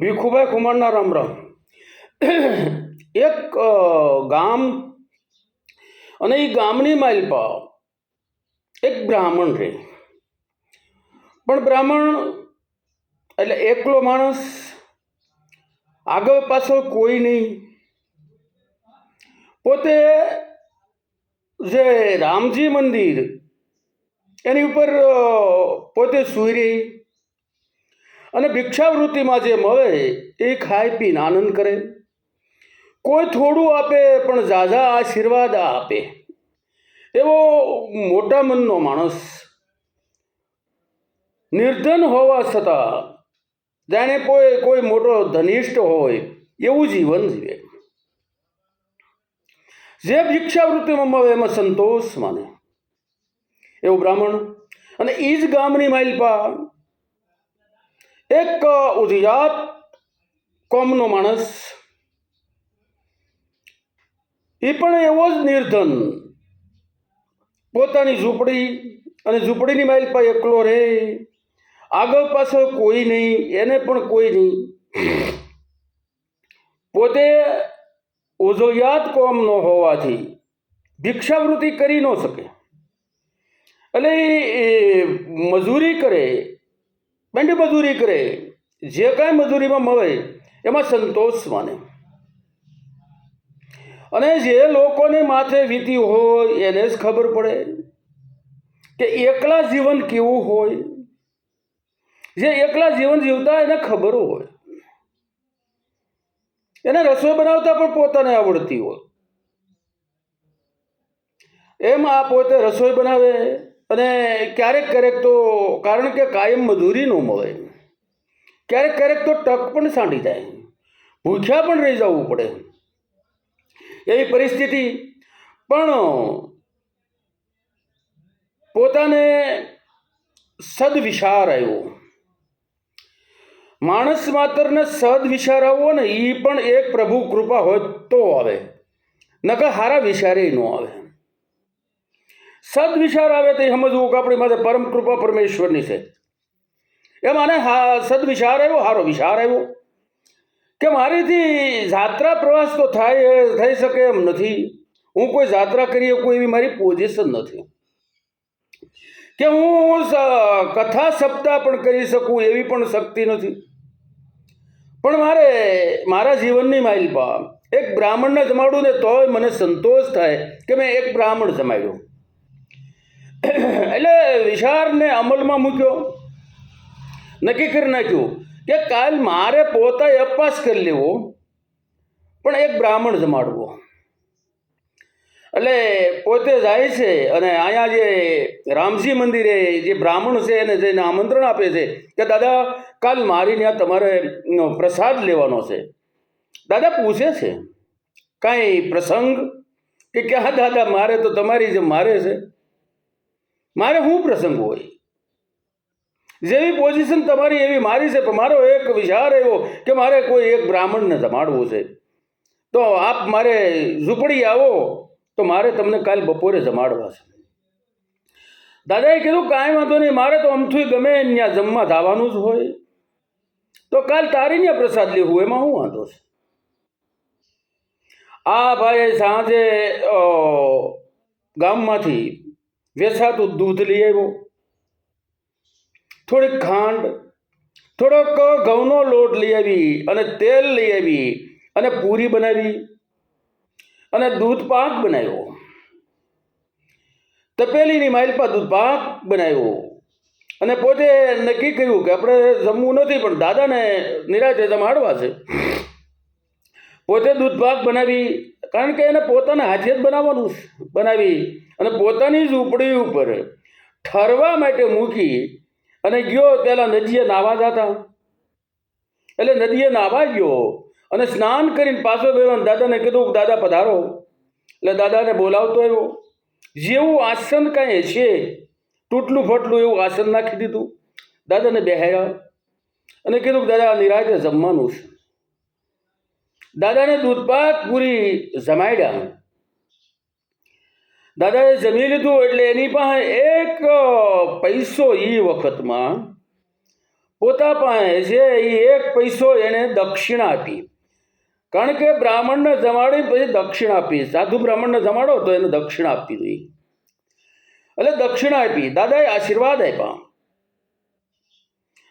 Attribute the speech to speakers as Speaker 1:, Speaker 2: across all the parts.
Speaker 1: ભીખુભાઈ કુમારના રામ રામ. એક ગામ અને એ ગામની માલપા એક બ્રાહ્મણ રહે. પણ બ્રાહ્મણ એટલે એકલો માણસ આગળ પાછળ કોઈ નહીં. પોતે જે રામજી મંદિર એની ઉપર પોતે સૂઈ રહી. અને ભિક્ષાવૃત્તિમાં જે મળે એ ખાઈ પીને આનંદ કરે. કોઈ થોડું આપે પણ ઝાઝા આશીર્વાદ આપે. એવો મોટા મનનો માણસ નિર્ધન હોવા છતાં જાણે કોઈ કોઈ મોટો ધનિષ્ઠ હોય એવું જીવન જીવે. જે ભિક્ષાવૃત્તિમાં મળે એમાં સંતોષ માને. એવું બ્રાહ્મણ અને એ જ ગામની માઇલપા એક ઉજિયાત કોમનો માણસ. એ પણ એવો જ નિર્ધન. પોતાની ઝૂંપડી અને ઝૂંપડીની માઇલ પર એકલો રહે. આગળ પાછળ કોઈ નહીં, એને પણ કોઈ નહીં. પોતે ઉજોયાત કોમનો હોવાથી ભિક્ષાવૃત્તિ કરી ન શકે. એટલે એ મજૂરી કરે બેંડી મજૂરી કરે, જે કાંઈ મજૂરીમાં મળે, એમાં સંતોષ માને. અને જે લોકોને માથે વીતી હોય, એને જ ખબર પડે કે એકલા જીવન કેવું હોય. જે એકલા જીવન જીવતા એને ખબર હોય. એને રસોઈ બનાવતા પણ પોતાને આવડતી હોય. એમ આ પોતે રસોઈ બનાવે અને ક્યારેક ક્યારેક તો કારણ કે કાયમ મજૂરી ન મળે. ક્યારેક ક્યારેક તો ટક પણ સાંટી જાય. ભૂખ્યા પણ રહી જવું પડે. એવી પરિસ્થિતિ. પણ પોતાને સદવિચાર આવ્યો. માણસ માત્રને સદવિશાર આવવો ને એ પણ એક પ્રભુ કૃપા હોય તો આવે. નકર હારા વિચારે ન આવે. સદવિચાર આવે તે સમજવું કે આપણી માથે પરમ કૃપા પરમેશ્વરની છે. એમ આને સદવિચાર આવ્યો સારો વિચાર આવ્યો. કે મારીથી જાત્રા પ્રવાસ તો થાય, થઈ શકે એમ નથી. હું કોઈ જાત્રા કરી શકું એવી મારી પોઝિશન નથી. કે હું કથા સપ્તાહ પણ કરી શકું એવી પણ શક્તિ નથી. પણ મારે, મારા જીવનની માઇલપા એક બ્રાહ્મણને જમાડું ને તોય મને સંતોષ થાય કે મેં એક બ્રાહ્મણ જમાડ્યો. એટલે વિચારને અમલમાં મૂક્યો. નક્કી કરી નાખ્યું કે કાલ મારે પોતે અપવાસ કરી લેવો, પણ એક બ્રાહ્મણ જમાડવો. એટલે પોતે જાય છે અને અહીંયા જે રામજી મંદિરે જે બ્રાહ્મણ છે એને જઈને આમંત્રણ આપે છે કે દાદા, કાલ મારી ત્યાં તમારે પ્રસાદ લેવાનો છે. દાદા પૂછે છે, કાંઈ પ્રસંગ? કે ક્યાં દાદા, મારે તો તમારી જે મારે છે? મારે શું પ્રસંગ હોય? જેવી પોઝિશન તમારી, એવી મારી છે, પણ મારો એક વિચાર એવો કે મારે કોઈ એક બ્રાહ્મણને જમાડવું છે. તો આપ મારે ઝૂંપડી આવો, તો મારે તમને કાલ બપોરે જમાડવા છે. દાદાએ કીધું, કાંઈ વાંધો નહીં, મારે તો અમથું ગમે ત્યાં જમવા જવાનું જ હોય. તો કાલ તારી ત્યાં પ્રસાદ લેવું, એમાં શું વાંધો છે? આ ભાઈ સાંજે ગામમાંથી વેચાતું દૂધ લઈ આવ્યો. થોડીક ખાંડ, થોડોક ઘઉંનો લોટ લઈ આવી અને તેલ લઈ આવી અને પૂરી બનાવી અને દૂધ પાક બનાવ્યો. તપેલીની માઇલપા દૂધ પાક બનાવ્યો અને પોતે નક્કી કર્યું કે આપણે જમવું નથી પણ દાદાને નિરાતે જમાડવા છે. પોતે દૂધ પાક બનાવી, કારણ કે એને પોતાના હાથે જ બનાવવાનું બનાવી અને પોતાની ઝૂંપડી ઉપર ઠરવા માટે મૂકી અને ગયો પેલા નદીએ નાવા જતા. એટલે નદીએ નાવા ગયો અને સ્નાન કરીને પાછો ગયો અને દાદાને કીધું, દાદા, પધારો. એટલે દાદાને બોલાવતો આવ્યો. જેવું આસન કાંઈ છે તૂટલું ફટલું એવું આસન નાખી દીધું. દાદાને બેહાયા અને કીધું કે દાદા નિરાતે જમવાનું છે દાદાને દૂધપાક પૂરી જમાડ્યા દાદાએ જમી લીધું એટલે એની પાસે એક પૈસો એ વખતમાં પોતા પાસે છે એ એક પૈસો એને દક્ષિણા આપી. કારણ કે બ્રાહ્મણને જમાડી પછી દક્ષિણા આપી. સાધુ બ્રાહ્મણને જમાડો તો એને દક્ષિણા આપવી જોઈએ એટલે દક્ષિણા આપી. દાદાએ આશીર્વાદ આપ્યા.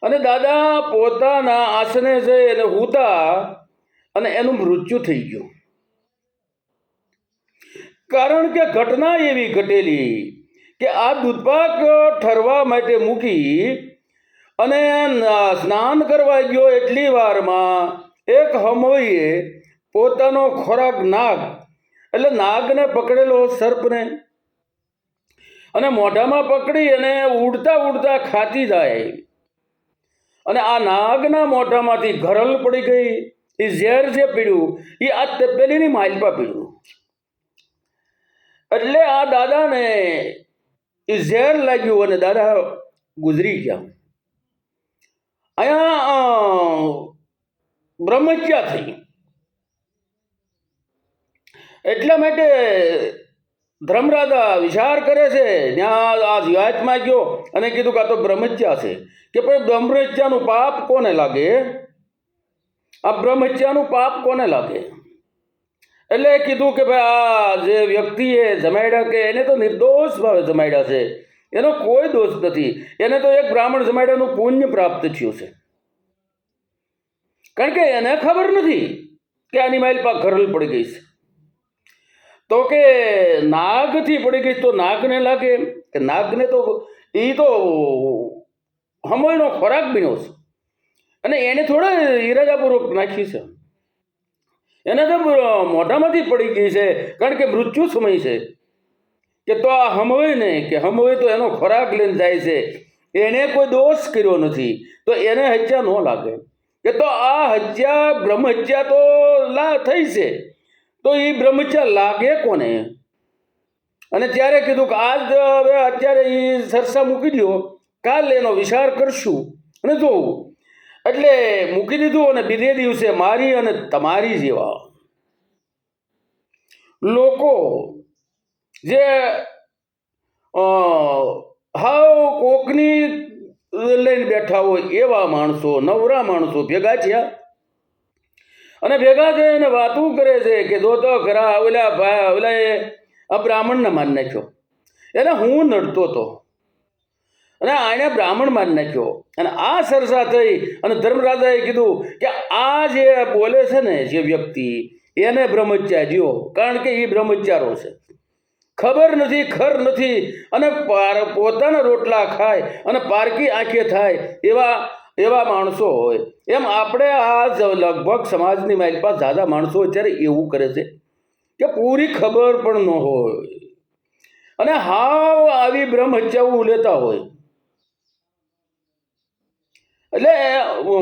Speaker 1: અને દાદા પોતાના આસને જઈ એને હુતા અને એનું મૃત્યુ થઈ ગયું. કારણ કે ઘટના એવી ઘટેલી કે આ દૂધપાક ઠરવા માટે મૂકી અને સ્નાન કરવા ગયો એટલી વારમાં એક હમોઈએ પોતાનો ખોરાક નાગ, એટલે નાગને પકડેલો સર્પને. અને મોઢામાં પકડી અને ઉડતા ઉડતા ખાતી જાય. અને આ નાગના મોઢામાંથી ઘરલ પડી ગઈ. એ ઝેર જે પીડ્યું, એ આ તપેલીની માલપા પીડ્યું. એટલે આ દાદાને એ ઝેર લાગ્યું અને દાદા ગુજરી ગયા. અહીંયા બ્રહ્મચ્યા થઈ. એટલા માટે ધર્મરાજા વિચાર કરે છે ત્યાં આ જીવાતમાં ગયો અને કીધું કે આ તો બ્રહ્મચ્યા છે. કે ભાઈ બ્રહ્મચ્યાનું પાપ કોને લાગે? આ બ્રહ્મહત્યાનું પાપ કોને લાગે? એટલે કીધું કે ભાઈ, આ જે વ્યક્તિએ જમાડ્યા કે એને તો નિર્દોષ ભાવે જમાડ્યા છે. એનો કોઈ દોષ નથી. એને તો એક બ્રાહ્મણ જમાડ્યાનું પુણ્ય પ્રાપ્ત થયું છે. કારણ કે એને ખબર નથી કે આની માઇલ પાક ઘરલ પડી ગઈ છે. તો કે નાગથી પડી ગઈ તો નાગને લાગે? કે નાગને તો એ તો હમળનો ખોરાક બન્યો છે. અને એને થોડા ઈરાદાપૂર્વક નાખી છે. એને તો મોઢામાંથી પડી ગઈ છે, કારણ કે મૃત્યુ સમય છે. કે તો આ હમવે ને, કે હમવે તો એનો ખોરાક લઈને જાય છે. એણે કોઈ દોષ કર્યો નથી. તો એને હત્યા ન લાગે. કે તો આ હત્યા, બ્રહ્મહત્યા તો લા થઈ છે. તો એ બ્રહ્મચ્યા લાગે કોને? અને ત્યારે કીધું કે આજ હવે અત્યારે એ સરસા મૂકી દો કાલ એનો વિચાર કરશું. અને જોવું. એટલે મૂકી દીધું અને બીજે દિવસે મારી અને તમારી જેવા. લોકો જે હાવ કોકની લઈને બેઠા હોય એવા માણસો, નવરા માણસો ભેગા થયા. અને ભેગા થઈને વાતું કરે છે કે જો તો ખરા, ઓલા ભાઈ ઓલા એ આ બ્રાહ્મણને માન નાખ્યો. એને હું નડતો હતો અને આણે બ્રાહ્મણ મારી નાખ્યો. અને આ સરસા થઈ અને ધર્મરાજાએ કીધું કે આ જે બોલે છે ને, જે વ્યક્તિ, એને બ્રહ્મચ્યા જીવો. કારણ કે એ બ્રહ્મચારો છે. ખબર નથી, ખર નથી. અને પોતાના રોટલા ખાય અને પારકી આંખે થાય એવા એવા માણસો હોય. એમ આપણે આ લગભગ સમાજની મારી પાસે દાદા માણસો અત્યારે એવું કરે છે કે પૂરી ખબર પણ ન હોય. અને હાવ આવી બ્રહ્મ હત્યાઓ લેતા હોય. એટલે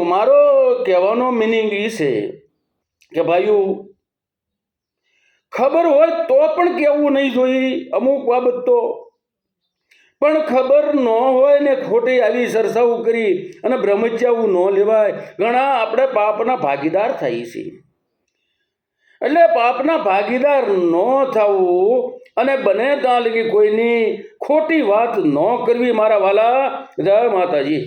Speaker 1: મારો કહેવાનો મિનિંગ એ છે કે ભાઈઓ, ખબર હોય તો પણ કહેવું નહીં જોઈએ, અમુક બાબત તો. પણ ખબર ન હોય ને ખોટી આવી સરસાવું કરી અને બ્રહ્મચ્યાવું ન લેવાય, ઘણા આપણે પાપના ભાગીદાર થઈએ છીએ એટલે પાપના ભાગીદાર ન થવું અને બને ત્યાં લગી કોઈની ખોટી વાત ન કરવી મારા વાલા. જય માતાજી.